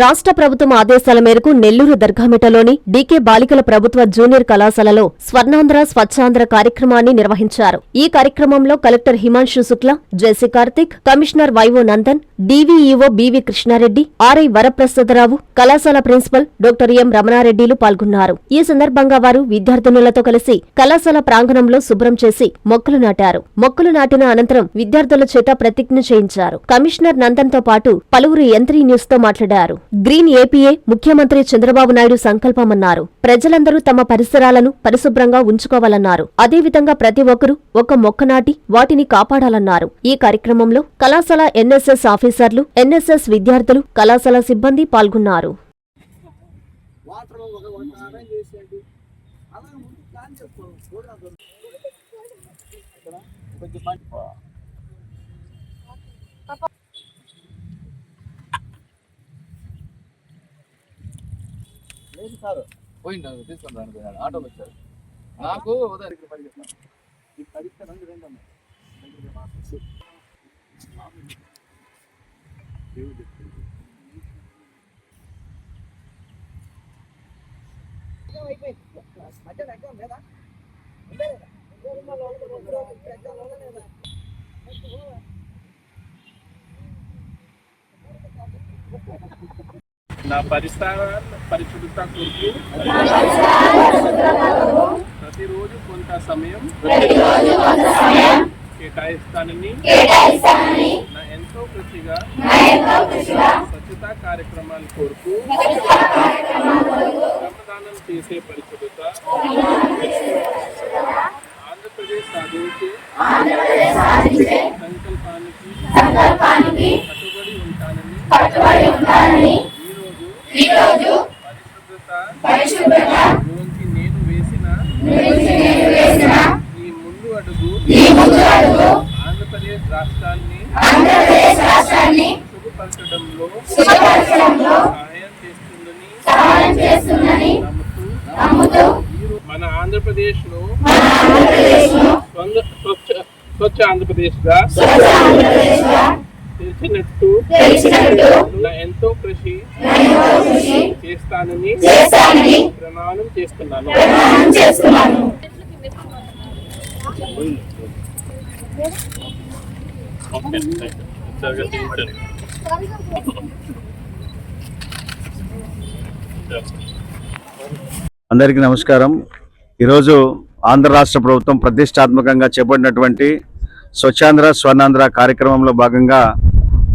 రాష్ట్ర ప్రభుత్వం ఆదేశాల మేరకు నెల్లూరు దర్గామిటలోని డీకే బాలికల ప్రభుత్వ జూనియర్ కళాశాలలో స్వర్ణాంధ్ర స్వచ్ఛాంధ్ర కార్యక్రమాన్ని నిర్వహించారు. ఈ కార్యక్రమంలో collector Himanshu Shukla JC Karthik commissioner YO Nandan DVEO BV Krishna Reddy RI Varaprasada Rao కళాశాల ప్రిన్సిపల్ డాక్టర్ ఎం రమణారెడ్డిలు పాల్గొన్నారు. ఈ సందర్భంగా వారు విద్యార్థినులతో కలిసి కళాశాల ప్రాంగణంలో శుభ్రం చేసి మొక్కలు నాటారు. మొక్కలు నాటిన అనంతరం విద్యార్థుల చేత ప్రతిజ్ఞ చేయించారు. కమిషనర్ నందన్తో పాటు పలువురు ఎంత్రీ న్యూస్తో మాట్లాడారు. గ్రీన్ ఏపీఏ ముఖ్యమంత్రి చంద్రబాబు నాయుడు సంకల్పమన్నారు. ప్రజలందరూ తమ పరిసరాలను పరిశుభ్రంగా ఉంచుకోవాలన్నారు. అదేవిధంగా ప్రతి ఒక్కరూ ఒక మొక్క నాటి వాటిని కాపాడాలన్నారు. ఈ కార్యక్రమంలో కళాశాల ఎన్ఎస్ఎస్ ఆఫీసర్లు ఎన్ఎస్ఎస్ విద్యార్థులు కళాశాల సిబ్బంది పాల్గొన్నారు. వాటర్ సార్ పోయిండు తీసుకొని రాను పోయినాడు ఆటోలో వచ్చాడు నాకు ఉదయం ఇక్కడ పరిగెత్తాను ఈ పరిగెత్తే రంగు రెండు ఉన్నాయి రెండు మార్క్స్. దేవుడు చెప్పింది. నా పరిసర పరిశుభ్రత కొరకు ప్రతిరోజు కొంత సమయం కేటాయిస్తానని నా ఎంతో కృషిగా స్వచ్ఛతా కార్యక్రమాల కొరకు శ్రమదానం చేసే పరిశుభ్రత ఆంధ్రప్రదేశ్ సాధించే సంకల్పానికి కట్టుబడి ఉంటానని ఈరోజు పరిశుభ్రత గురించి నేను వేసిన ఈ ముందు అడుగు ఆంధ్రప్రదేశ్ రాష్ట్రాన్ని శుభపరచడంలో సహాయం చేస్తుందని నమ్ముతూ ఈరో- మన ఆంధ్రప్రదేశ్లో స్వచ్ఛ స్వచ్ఛ ఆంధ్రప్రదేశ్గా తెలిసినట్టు నా ఎంతో కృషి చేస్తానని ప్రమాణం చేస్తున్నాను. సరిగ్గా చేయించండి. అందరికీ నమస్కారం ఈరోజు ఆంధ్ర రాష్ట్ర ప్రభుత్వం ప్రతిష్టాత్మకంగా చేపట్టినటువంటి స్వచ్ఛాంధ్ర స్వర్ణాంధ్ర కార్యక్రమంలో భాగంగా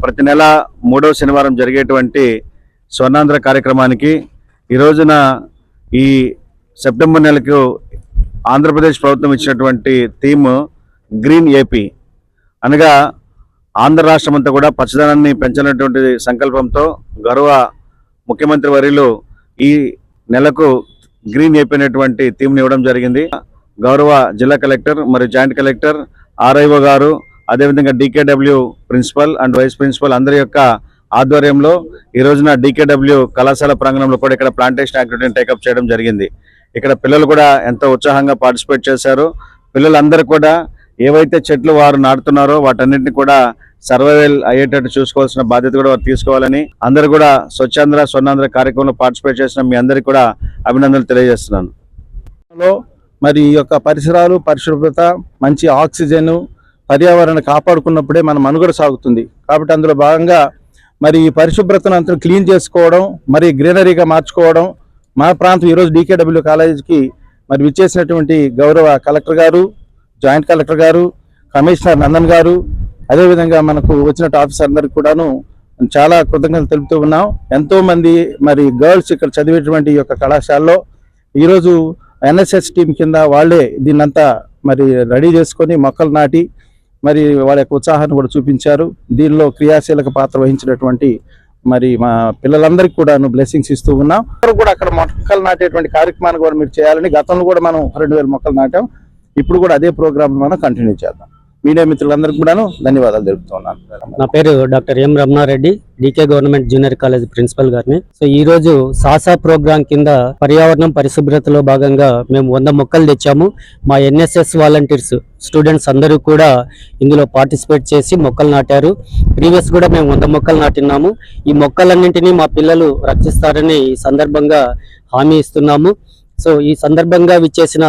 ప్రతి నెల మూడవ శనివారం జరిగేటువంటి స్వర్ణాంధ్ర కార్యక్రమానికి ఈ రోజున ఈ సెప్టెంబర్ నెలకు ఆంధ్రప్రదేశ్ ప్రభుత్వం ఇచ్చినటువంటి థీమ్ గ్రీన్ ఏపీ. అనగా ఆంధ్ర రాష్ట్రం అంతా కూడా పచ్చదనాన్ని పెంచాలనేటువంటి సంకల్పంతో గౌరవ ముఖ్యమంత్రి వర్యులు ఈ నెలకు గ్రీన్ ఏపీ అనేటువంటి థీమ్ని ఇవ్వడం జరిగింది. గౌరవ జిల్లా కలెక్టర్ మరియు జాయింట్ కలెక్టర్ ఆర్ఐఓ గారు అదేవిధంగా DKW principal and vice principal అందరి యొక్క ఆధ్వర్యంలో ఈ రోజున డీకేడబ్ల్యూ కళాశాల ప్రాంగణంలో కూడా ఇక్కడ ప్లాంటేషన్ యాక్టివిటీని టేకప్ చేయడం జరిగింది. ఇక్కడ పిల్లలు కూడా ఎంతో ఉత్సాహంగా పార్టిసిపేట్ చేశారు. పిల్లలందరూ కూడా ఏవైతే చెట్లు వారు నాటుతున్నారో వాటన్నిటిని కూడా సర్వైవల్ అయ్యేటట్టు చూసుకోవాల్సిన బాధ్యత కూడా వారు తీసుకోవాలని అందరూ కూడా స్వచ్ఛాంధ్ర స్వర్ణాంధ్ర కార్యక్రమంలో పార్టిసిపేట్ చేసిన మీ అందరికీ కూడా అభినందనలు తెలియజేస్తున్నాను. మరి ఈ యొక్క పరిసరాలు పరిశుభ్రత మంచి ఆక్సిజన్ పర్యావరణ కాపాడుకున్నప్పుడే మన మనుగడ సాగుతుంది. కాబట్టి అందులో భాగంగా మరి ఈ పరిశుభ్రతను అంతా క్లీన్ చేసుకోవడం మరి గ్రీనరీగా మార్చుకోవడం మా ప్రాంతం ఈరోజు డీకేడబ్ల్యూ కాలేజీకి మరి విచ్చేసినటువంటి గౌరవ కలెక్టర్ గారు జాయింట్ కలెక్టర్ గారు కమిషనర్ నందన్ గారు అదేవిధంగా మనకు వచ్చినట్టు ఆఫీసర్ అందరికి కూడాను చాలా కృతజ్ఞతలు తెలుపుతూ ఉన్నాం. ఎంతోమంది మరి గర్ల్స్ ఇక్కడ చదివేటువంటి ఈ యొక్క కళాశాలలో ఈరోజు ఎన్ఎస్ఎస్ టీం కింద వాళ్ళే దీన్నంతా మరి రెడీ చేసుకొని మొక్కలు నాటి మరి వాళ్ళ యొక్క ఉత్సాహాన్ని కూడా చూపించారు. దీనిలో క్రియాశీలక పాత్ర వహించినటువంటి మరి మా పిల్లలందరికీ కూడా బ్లెస్సింగ్స్ ఇస్తూ ఉన్నాం. అందరూ కూడా అక్కడ మొక్కలు నాటేటువంటి కార్యక్రమాన్ని కూడా మీరు చేయాలని గతంలో కూడా మనం రెండు మొక్కలు నాటాం. ఇప్పుడు కూడా అదే ప్రోగ్రామ్ మనం కంటిన్యూ చేద్దాం. మీడియా మిత్రులందరికీ కూడాను ధన్యవాదాలు తెలుపుతున్నాను నా పేరు doctor M Ramana Reddy. DK government junior college principal గారిని. సో ఈ రోజు సాసా ప్రోగ్రాం కింద పర్యావరణం పరిశుభ్రతలో భాగంగా మేము వంద మొక్కలు తెచ్చాము. మా ఎన్ఎస్ఎస్ వాలంటీర్స్ స్టూడెంట్స్ అందరూ కూడా ఇందులో పార్టిసిపేట్ చేసి మొక్కలు నాటారు. ప్రీవియస్ కూడా మేము వంద మొక్కలు నాటినాము ఈ మొక్కలన్నింటినీ మా పిల్లలు రక్షిస్తారని ఈ సందర్భంగా హామీ ఇస్తున్నాము. సో ఈ సందర్భంగా విచ్చేసిన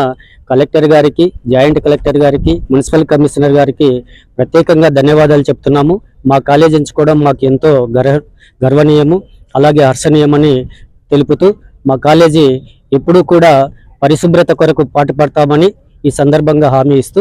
కలెక్టర్ గారికి జాయింట్ కలెక్టర్ గారికి మున్సిపల్ కమిషనర్ గారికి ప్రత్యేకంగా ధన్యవాదాలు చెప్తున్నాము. మా కాలేజ్ ఎంచుకోవడం మాకు ఎంతో గర్వ గర్వనీయము అలాగే హర్షణీయమని తెలుపుతూ మా కాలేజీ ఎప్పుడూ కూడా పరిశుభ్రత కొరకు పాటుపడతామని ఈ సందర్భంగా హామీ ఇస్తూ